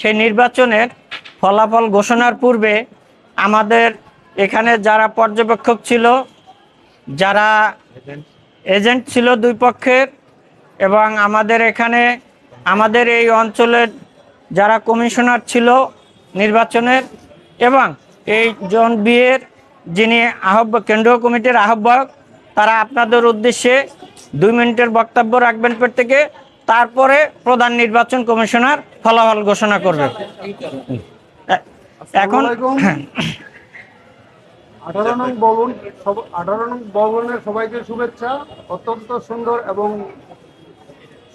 সেই নির্বাচনের ফলাফল ঘোষণার পূর্বে আমাদের এখানে যারা পর্যবেক্ষক ছিল, যারা এজেন্ট ছিল দুই পক্ষের এবং আমাদের এখানে, আমাদের এই অঞ্চলের যারা কমিশনার ছিল নির্বাচনের এবং এই জন বিয়ের যিনি আহ্বায়ক কেন্দ্রীয় কমিটির আহ্বায়ক, তারা আপনাদের উদ্দেশ্যে দুই মিনিটের বক্তব্য রাখবেন প্রত্যেকে। তারপরে প্রধান নির্বাচন কমিশনার ফলাফল ঘোষণা করবে। এখন আঠারো নং ভবন সব- আঠারো নং ভবনের সবাইকে শুভেচ্ছা। অত্যন্ত সুন্দর এবং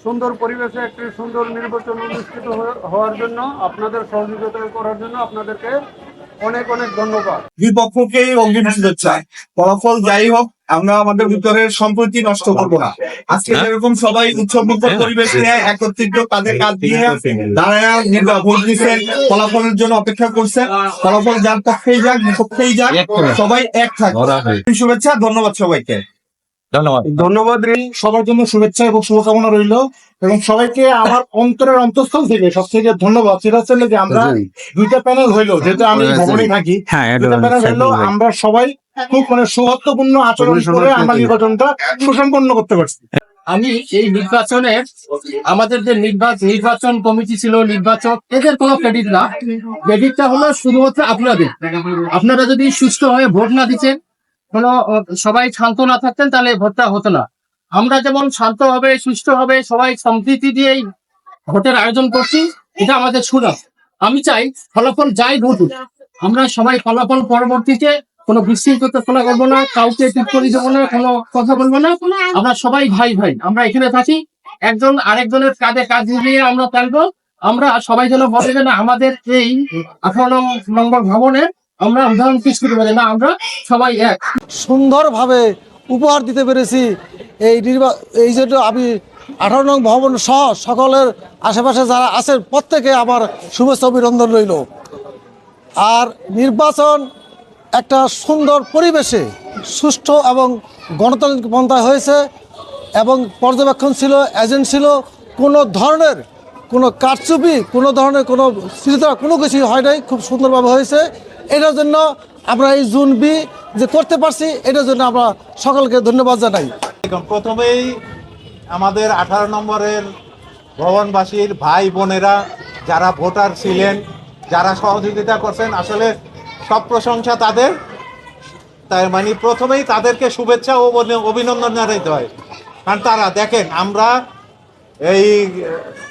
সুন্দর পরিবেশে একটি সুন্দর নির্বাচন অনুষ্ঠিত হওয়ার জন্য আপনাদের সহযোগিতা করার জন্য আপনাদেরকে অনেক অনেক ধন্যবাদ। দুই পক্ষকেই অগ্রিম চাই। ফলাফল যাই হোক আমরা আমাদের ভিতরের সম্প্রীতি নষ্ট করব না। আজকে যেরকম সবাই উৎসব মুখর পরিবেশ নিয়ে একত্রিত তাদের কাজ দিয়ে দাঁড়ায় ভোট দিচ্ছেন ফলাফলের জন্য অপেক্ষা করছেন ফলাফল যার পক্ষেই যাক পক্ষেই যাক সবাই এক থাকবে শুভেচ্ছা ধন্যবাদ সবাইকে। ধন্যবাদ। ধন্যবাদ রে। সবার জন্য শুভেচ্ছা এবং শুভকামনা রইল এবং সবাইকে আমার অন্তরের অন্তঃস্থল থেকে সব থেকে ধন্যবাদ। সেটা হচ্ছে যে আমরা দুইটা প্যানেল হইল যেহেতু আমি ভবনে থাকি। হ্যাঁ দুইটা প্যানেল হইল আমরা সবাই খুব মানে সৌহার্দ্যপূর্ণ আচরণ করে আমরা নির্বাচনটা সুসম্পন্ন করতে পারছি। আমি এই নির্বাচনের আমাদের যে নির্বাচন নির্বাচন কমিটি ছিল নির্বাচক এদের কোনো ক্রেডিট না। ক্রেডিটটা হলো শুধুমাত্র আপনাদের। আপনারা যদি সুস্থ হয়ে ভোট না দিচ্ছেন কোনো সবাই শান্ত না থাকতেন তাহলে ভোটটা হতো না। আমরা যেমন শান্ত হবে সুস্থ হবে, সবাই সম্প্রীতি দিয়েই ভোটের আয়োজন করছি, এটা আমাদের সুনাম। আমি চাই ফলাফল যাই ঘটুক, আমরা সবাই ফলাফল পরবর্তীতে কোনো বিশৃঙ্খলা খোলা করব না, কাউকে টিপ্পনি দেবো না, কোনো কথা বলব না। আমরা সবাই ভাই ভাই, আমরা এখানে থাকি, একজন আরেকজনের কাঁধে কাজ নিয়ে আমরা থাকব আমরা সবাই যেন বলে যে না, আমাদের এই আঠারো নম্বর ভবনে আমরা উদাহরণ পেশ করতে পারি না, আমরা সবাই এক। সুন্দরভাবে উপহার দিতে পেরেছি এই নির্বা এই জন্য আমি আঠারো নং ভবন সহ সকলের আশেপাশে যারা আছেন, প্রত্যেকে আমার শুভেচ্ছা অভিনন্দন রইল। আর নির্বাচন একটা সুন্দর পরিবেশে সুষ্ঠু এবং গণতান্ত্রিক পন্থায় হয়েছে এবং পর্যবেক্ষণ ছিল এজেন্ট ছিল, কোনো ধরনের কোনো কারচুপি, কোনো ধরনের কোনো স্থিরতা কোনো কিছুই হয় নাই, খুব সুন্দরভাবে হয়েছে। এটার জন্য আমরা এই জুন বি যে করতে পারছি, এটার জন্য আমরা সকলকে ধন্যবাদ জানাই। প্রথমেই আমাদের আঠারো নম্বরের ভবনবাসীর ভাই বোনেরা, যারা ভোটার ছিলেন, যারা সহযোগিতা করছেন, আসলে সব প্রশংসা তাদের। তাই মানে প্রথমেই তাদেরকে শুভেচ্ছা ও অভি- অভিনন্দন জানাইতে হয়। কারণ তারা, দেখেন, আমরা এই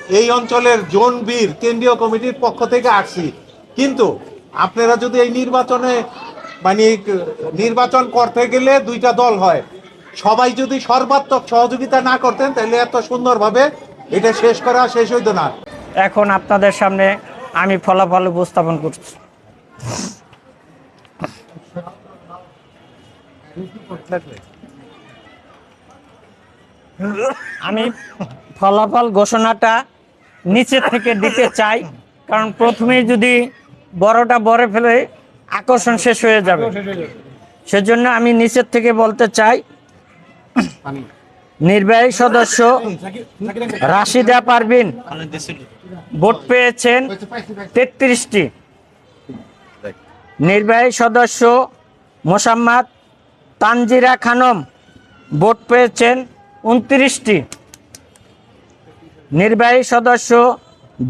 এই অঞ্চলের জোন বীর কেন্দ্রীয় কমিটির পক্ষ থেকে আসছি। কিন্তু আপনারা যদি এই নির্বাচনে মানে নির্বাচন করতে গেলে দুইটা দল হয়। সবাই যদি সর্বাত্মক সহযোগিতা না করতেন, তাহলে এত সুন্দরভাবে এটা শেষ করা শেষ হইতো না। এখন আপনাদের সামনে আমি ফলাফল উপস্থাপন করছি। আমি ফলাফল ঘোষণাটা নিচে থেকে দিতে চাই, কারণ প্রথমেই যদি বড়টা বড় ফেলে আকর্ষণ শেষ হয়ে যাবে। সেজন্য আমি নিচের থেকে বলতে চাই নির্বাহী সদস্য রাশিদা পারবিন ভোট পেয়েছেন তেত্রিশটি। নির্বাহী সদস্য মোসাম্মদ তানজিরা খানম ভোট পেয়েছেন উনত্রিশটি। নির্বাহী সদস্য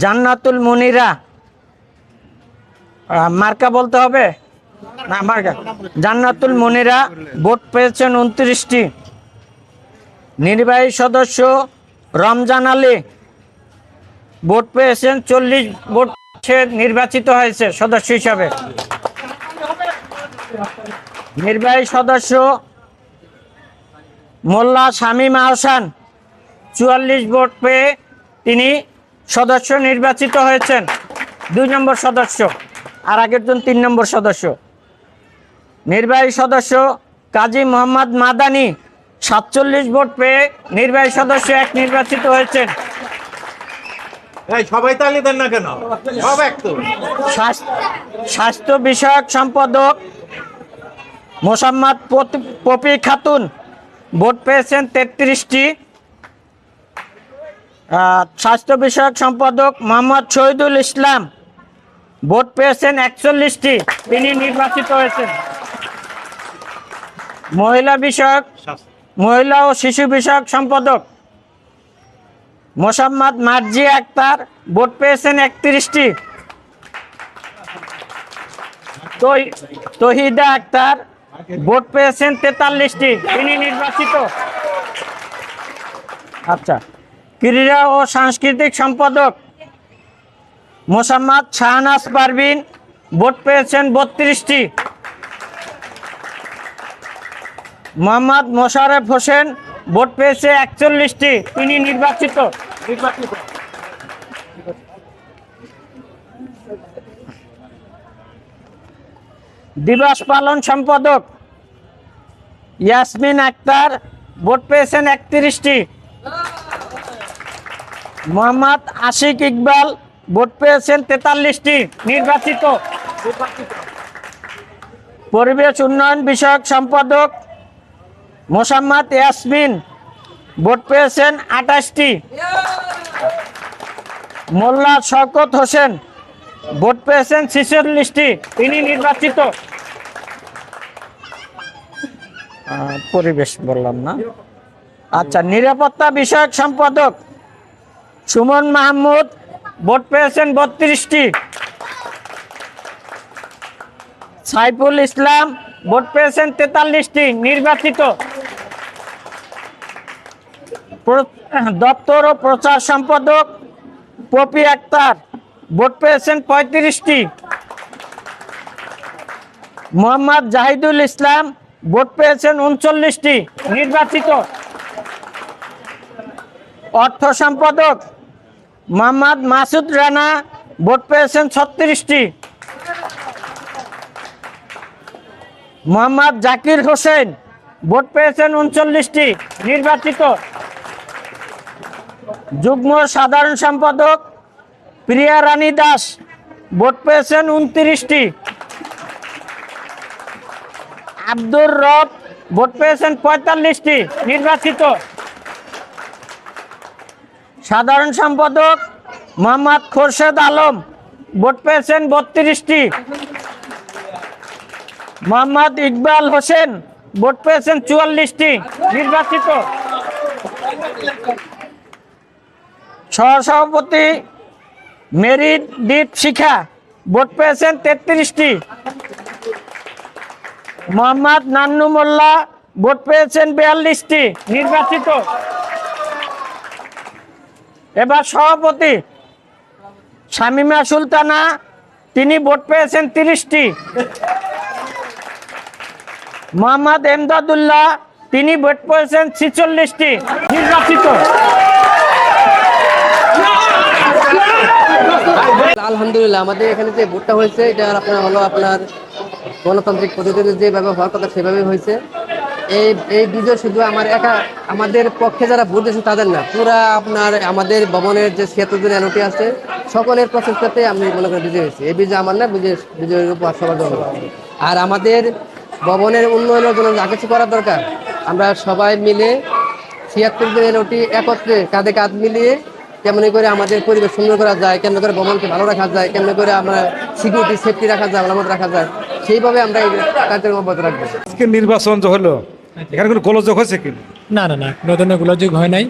জান্নাতুল মুনিরা মার্কা বলতে হবে? না, মার্কা। জান্নাতুল মনিরা ভোট পেয়েছেন উনত্রিশটি। নির্বাহী সদস্য রমজান আলী ভোট পেয়েছেন চল্লিশ ভোট সে নির্বাচিত হয়েছে সদস্য হিসাবে। নির্বাহী সদস্য মোল্লা শামীম আহসান চুয়াল্লিশ ভোট পেয়ে তিনি সদস্য নির্বাচিত হয়েছেন। দুই নম্বর সদস্য। আর আগের জন তিন নম্বর সদস্য। নির্বাহী সদস্য কাজী মোহাম্মদ মাদানি সাতচল্লিশ ভোট পেয়ে নির্বাহী সদস্য এক নির্বাচিত হয়েছেন। সবাই তালি দেন না কেন? সব এক তো। স্বাস্থ্য বিষয়ক সম্পাদক মোসাম্মদ পপি খাতুন ভোট পেয়েছেন তেত্রিশটি। স্বাস্থ্য বিষয়ক সম্পাদক মোহাম্মদ শহীদুল ইসলাম ভোট পেয়েছেন একচল্লিশটি। তিনি নির্বাচিত হয়েছেন। মহিলা বিষয়ক, মহিলা ও শিশু বিষয়ক সম্পাদক মোসাম্মদ মার্জি আক্তার, ভোট পেয়েছেন একত্রিশটি। তহিদা আক্তার, ভোট পেয়েছেন তেতাল্লিশটি। তিনি নির্বাচিত। আচ্ছা। ক্রীড়া ও সাংস্কৃতিক সম্পাদক মোসাম্মদ শাহনাজ পারভিন ভোট পেয়েছেন বত্রিশটি। মোহাম্মদ মোশারফ হোসেন ভোট পেয়েছে একচল্লিশটি। তিনি নির্বাচিত। নির্বাচিত। দিবস পালন সম্পাদক ইয়াসমিন আক্তার ভোট পেয়েছেন একত্রিশটি। মোহাম্মদ আশিক ইকবাল ভোট পেয়েছেন তেতাল্লিশটি নির্বাচিত। পরিবেশ উন্নয়ন বিষয়ক সম্পাদক মোসাম্মদ ইয়াসমিন ভোট পেয়েছেন আঠাশটি। মোল্লা শওকত হোসেন ভোট পেয়েছেন ছেচল্লিশটি, তিনি নির্বাচিত। পরিবেশ বললাম না। আচ্ছা নিরাপত্তা বিষয়ক সম্পাদক সুমন মাহমুদ ভোট পেয়েছেন বত্রিশটি। সাইফুল ইসলাম, ভোট পেয়েছেন তেতাল্লিশটি, নির্বাচিত। দপ্তর ও প্রচার সম্পাদক পপি আক্তার, ভোট পেয়েছেন পঁয়ত্রিশটি। মোহাম্মদ জাহিদুল ইসলাম, ভোট পেয়েছেন উনচল্লিশটি, নির্বাচিত। অর্থ সম্পাদক মোহাম্মদ মাসুদ রানা, ভোট পেয়েছেন ছত্রিশটি। মোহাম্মদ জাকির হোসেন, ভোট পেয়েছেন উনচল্লিশটি, নির্বাচিত। যুগ্ম সাধারণ সম্পাদক প্রিয়া রানী দাস, ভোট পেয়েছেন উনত্রিশটি। আব্দুর রব, ভোট পেয়েছেন পঁয়তাল্লিশটি, নির্বাচিত। সাধারণ সম্পাদক মোহাম্মদ খোরশেদ আলম, ভোট পেয়েছেন বত্রিশটি। মোহাম্মদ ইকবাল হোসেন, ভোট পেয়েছেন চুয়াল্লিশটি, নির্বাচিত। সহসভাপতি মেরিট দ্বীপ শিখা, ভোট পেয়েছেন তেত্রিশটি। মোহাম্মদ নান্নু মোল্লা, ভোট পেয়েছেন বিয়াল্লিশটি, নির্বাচিত। এবার সভাপতি শামিমা সুলতানা, তিনি ভোট পেয়েছেন তিরিশটি। মোহাম্মদ এমদাদুল্লাহ, তিনি ভোট পেয়েছেন ছিচল্লিশটি। নির্বাচিত। আলহামদুলিল্লাহ, আমাদের এখানে যে ভোটটা হয়েছে, এটা আপনার হলো আপনার গণতান্ত্রিক পদ্ধতিতে যেভাবে হওয়ার কথা সেভাবে হয়েছে। এই এই বিজয় শুধু আমার একা, আমাদের পক্ষে যারা ভোট দিয়েছে তাদের না। পুরা আপনার আমাদের ভবনের যে ছিয়াত্তর এনওটি আছে, সকলের প্রচেষ্টাতে আমি মনে করি বিজয় হয়েছি। এই বিজয় আমার না, বিজয়, বিজয়ের উপর সবার জন্য আর আমাদের ভবনের উন্নয়নের জন্য যা কিছু করার দরকার, আমরা সবাই মিলে ছিয়াত্তর জন এনওটি একত্রে কাঁধে কাঁধ মিলিয়ে কেমনি করে আমাদের পরিবেশ সুন্দর করা যায়, কেমন করে ভবনকে ভালো রাখা যায়, কেমন করে আমরা সিকিউরিটি সেফটি রাখা যায় আলামত রাখা যায়, সেইভাবে আমরা এই কার্যক্রম অব্যাহত রাখব। আজকে নির্বাচন হলো এখানে কোনো গোলযোগ হয়েছে কি? না না না কোনো ধরনের গোলযোগ হয় নাই।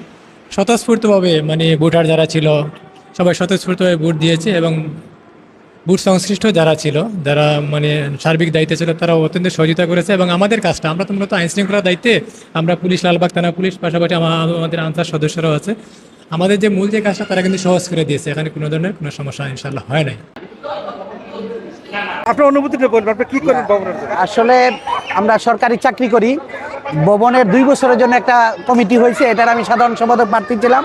স্বতঃস্ফূর্তভাবে মানে ভোটার যারা ছিল সবাই স্বতঃস্ফূর্তভাবে ভোট দিয়েছে এবং বুথ সংশ্লিষ্ট যারা ছিল যারা মানে সার্বিক দায়িত্বে ছিল তারা অত্যন্ত সহযোগিতা করেছে এবং আমাদের কাজটা আমরা তো মূলত আইন শৃঙ্খলার দায়িত্বে আমরা পুলিশ লালবাগ থানা পুলিশ পাশাপাশি আমাদের আনসার সদস্যরাও আছে। আমাদের যে মূল যে কাজটা তারা কিন্তু সহজ করে দিয়েছে এখানে কোনো ধরনের কোনো সমস্যা ইনশাল্লাহ হয় নাই। আপনার অনুভূতিটা বলবেন আপনি কি করেন আসলে আমরা সরকারি চাকরি করি ভবনের দুই বছরের জন্য একটা কমিটি হয়েছে, এটার আমি সাধারণ সম্পাদক প্রার্থী ছিলাম।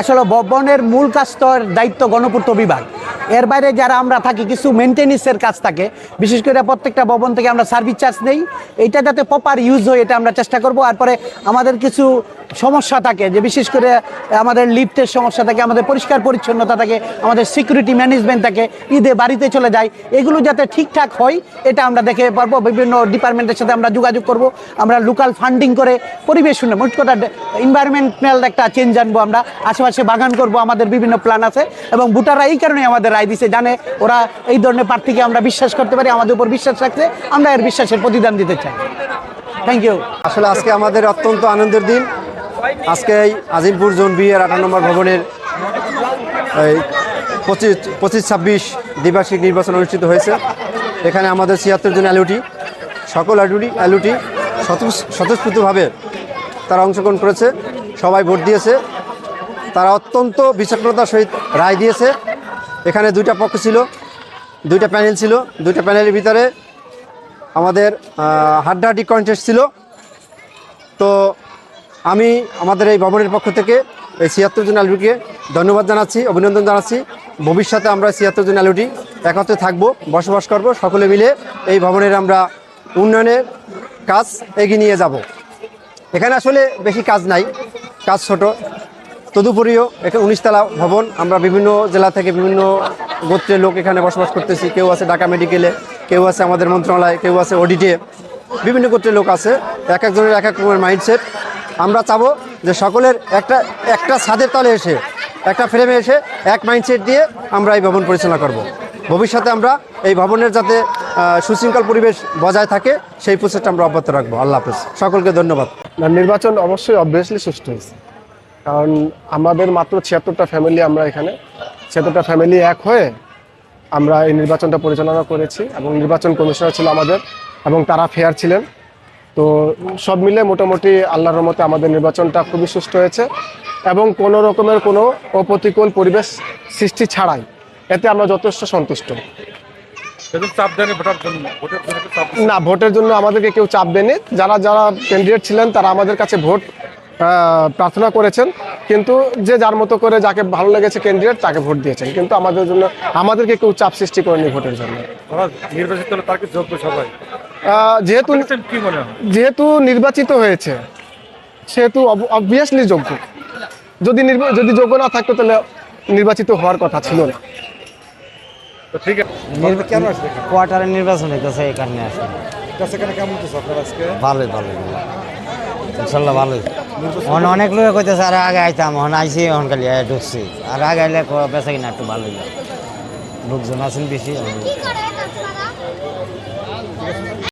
আসলে ভবনের মূল কাজটার দায়িত্ব গণপূর্ত বিভাগ। এর বাইরে যারা আমরা থাকি, কিছু মেনটেন্যান্সের কাজ থাকে। বিশেষ করে প্রত্যেকটা ভবন থেকে আমরা সার্ভিস চার্জ নেই। এইটা যাতে প্রপার ইউজ হয়, এটা আমরা চেষ্টা করব। আর পরে আমাদের কিছু সমস্যা থাকে, যে বিশেষ করে আমাদের লিফটের সমস্যা থাকে, আমাদের পরিষ্কার পরিচ্ছন্নতা থাকে, আমাদের সিকিউরিটি ম্যানেজমেন্ট থাকে, ঈদে বাড়িতে চলে যায়। এগুলো যাতে ঠিকঠাক হয়, এটা আমরা দেখে পারব। বিভিন্ন ডিপার্টমেন্টের সাথে আমরা যোগাযোগ করব। আমরা লোকাল ফান্ডিং করে পরিবেশ শুনে মোট কথা এনভায়রনমেন্টাল একটা চেঞ্জ আনব আমরা। আশেপাশে বাগান করব, আমাদের বিভিন্ন প্ল্যান আছে। এবং ভোটাররা এই কারণে আমাদের রায় দিছে, জানে ওরা এই ধরনের প্রার্থীকে আমরা বিশ্বাস করতে পারি, আমাদের উপর বিশ্বাস রাখছে, আমরা এর বিশ্বাসের প্রতিদান দিতে চাই। থ্যাংক ইউ আসলে আজকে আমাদের অত্যন্ত আনন্দের দিন। আজকে এই আজিমপুর জোন বি এর আঠারো নম্বর ভবনের এই পঁচিশ পঁচিশ ছাব্বিশ দ্বিবার্ষিক নির্বাচন অনুষ্ঠিত হয়েছে। এখানে আমাদের ছিয়াত্তর জন অ্যালুটি, সকল অ্যালুটি অ্যালুটি স্বতঃস্ফূর্তভাবে তারা অংশগ্রহণ করেছে, সবাই ভোট দিয়েছে। তারা অত্যন্ত বিচক্ষণতার সহিত রায় দিয়েছে। এখানে দুইটা পক্ষ ছিল, দুইটা প্যানেল ছিল, দুইটা প্যানেলের ভিতরে আমাদের হাড্ডাহাড্ডি কন্টেস্ট ছিল। তো আমি আমাদের এই ভবনের পক্ষ থেকে এই ছিয়াত্তর জন আলুটিকে ধন্যবাদ জানাচ্ছি, অভিনন্দন জানাচ্ছি। ভবিষ্যতে আমরা ছিয়াত্তর জন আলুটি একত্রে থাকব, বসবাস করব, সকলে মিলে এই ভবনের আমরা উন্নয়নের কাজ এগিয়ে নিয়ে যাব। এখানে আসলে বেশি কাজ নাই, কাজ ছোট। তদুপরিও এখানে উনিশতলা ভবন, আমরা বিভিন্ন জেলা থেকে বিভিন্ন গোত্রের লোক এখানে বসবাস করতেছি। কেউ আছে ঢাকা মেডিকেলে, কেউ আছে আমাদের মন্ত্রণালয়, কেউ আছে অডিটে। বিভিন্ন গোত্রের লোক আছে, এক একজনের এক এক রকমের মাইন্ডসেট আমরা চাবো যে সকলের একটা একটা ছাদের তলে এসে, একটা ফ্রেমে এসে এক মাইন্ডসেট দিয়ে আমরা এই ভবন পরিচালনা করব। ভবিষ্যতে আমরা এই ভবনের যাতে সুশৃঙ্খল পরিবেশ বজায় থাকে, সেই প্রচেষ্টা আমরা অব্যাহত রাখব। আল্লাহ হাফেজ। সকলকে ধন্যবাদ। নির্বাচন অবশ্যই অবভিয়াসলি সুষ্ঠু হয়েছে। কারণ আমাদের মাত্র ছিয়াত্তরটা ফ্যামিলি আমরা এখানে। ছিয়াত্তরটা ফ্যামিলি এক হয়ে আমরা এই নির্বাচনটা পরিচালনা করেছি এবং নির্বাচন কমিশনার ছিল আমাদের এবং তারা ফেয়ার ছিলেন। তো সব মিলে মোটামুটি আল্লাহর রহমতে আমাদের নির্বাচনটা খুবই সুষ্ঠু হয়েছে এবং কোনো রকমের কোনো অপ্রতিকূল পরিবেশ সৃষ্টি ছাড়াই এতে আমরা যথেষ্ট সন্তুষ্ট। না ভোটের জন্য আমাদেরকে কেউ চাপ দেয়নি। যারা যারা ক্যান্ডিডেট ছিলেন তারা আমাদের কাছে ভোট প্রার্থনা করেছেন কিন্তু যে যার মতো করে যাকে ভালো লেগেছে ক্যান্ডিডেট তাকে ভোট দিয়েছেন। কিন্তু আমাদের জন্য আমাদেরকে কেউ চাপ সৃষ্টি করেনি ভোটের জন্য। নির্বাচিত হলে যোগ্য সবাই? যেহেতু কি যেহেতু নির্বাচিত হয়েছে সেহেতু অবভিয়াসলি যোগ্য। যদি যদি যোগ্য না থাকতো তাহলে নির্বাচিত হওয়ার কথা ছিল না। ঠিক আছে। কেন আসবে এখানে? কোয়ার্টারে নির্বাচন হইতেছে এই কারণে আসে কাছে কেন কেমন হচ্ছে আপনার আজকে? ভালোই ভালোই। ইনশাল্লাহ ভালোই। অন অনেক লোক কইতেছে, আর আগে আইতাম এখন আইসি এখন খালি ঢুকছি। আর আগে আইলে বেচা কিনা একটু ভালো লোকজন আছেন বেশি